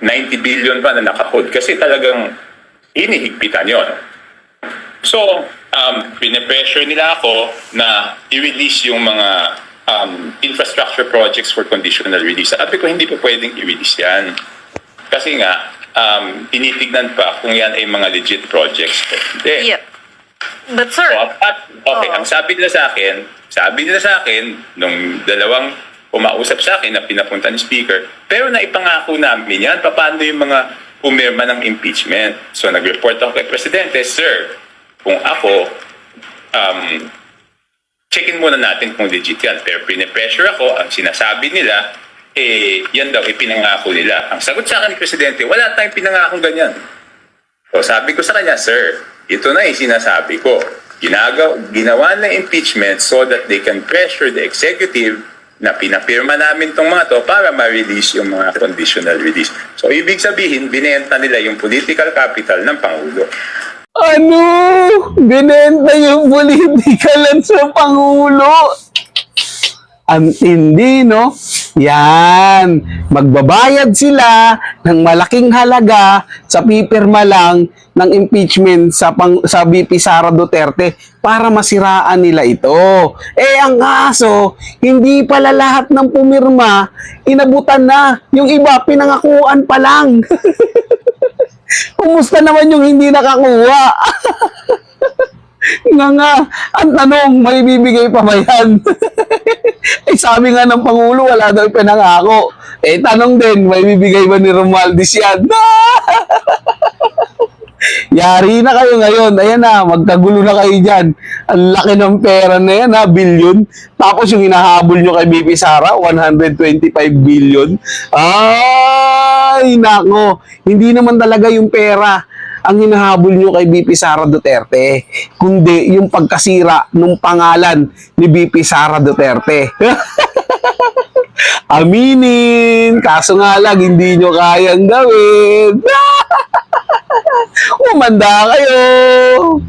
90 billion pa na nakahold kasi talagang inihigpitan yon. So, um, pinipressure nila ako na i-release yung mga um, infrastructure projects for conditional release. Sabi ko, hindi po pwedeng i-release yan. Kasi nga, um, tinitignan pa kung yan ay mga legit projects. Hindi. Yeah. But sir, So, at, okay, Oo. ang sabi nila sa akin, sabi nila sa akin, nung dalawang umausap sa akin na pinapunta ni Speaker, pero naipangako namin yan, paano yung mga pumirma ng impeachment. So, nag-report ako kay Presidente, Sir, kung ako, um, checkin muna natin kung legit yan. Pero pinipressure ako, ang sinasabi nila, eh, yan daw, ipinangako nila. Ang sagot sa akin ni Presidente, wala tayong pinangakong ganyan. So sabi ko sa kanya, Sir, ito na yung sinasabi ko. Ginagaw, ginawa na impeachment so that they can pressure the executive na pinapirma namin tong mga to para ma-release yung mga conditional release. So ibig sabihin, binenta nila yung political capital ng Pangulo. Ano? Binenta yung politikalan sa Pangulo. Ang tindi, no? Yan. Magbabayad sila ng malaking halaga sa pipirma lang ng impeachment sa, pang, sa VP Sara Duterte para masiraan nila ito. Eh, ang kaso, hindi pala lahat ng pumirma, inabutan na. Yung iba, pinangakuan pa lang. Kumusta naman yung hindi nakakuha? nga nga, ang tanong, may bibigay pa ba yan? eh, sabi nga ng Pangulo, wala daw pinangako. Eh, tanong din, may bibigay ba ni Romualdez yan? Yari na kayo ngayon. Ayan na, magkagulo na kayo dyan. Ang laki ng pera na yan, ha, billion. Tapos yung hinahabol nyo kay BP Sara, 125 billion. Ay, nako. Hindi naman talaga yung pera ang hinahabol nyo kay BP Sara Duterte, kundi yung pagkasira ng pangalan ni BP Sara Duterte. Aminin, kaso nga lang hindi nyo kayang gawin. Umanda kayo!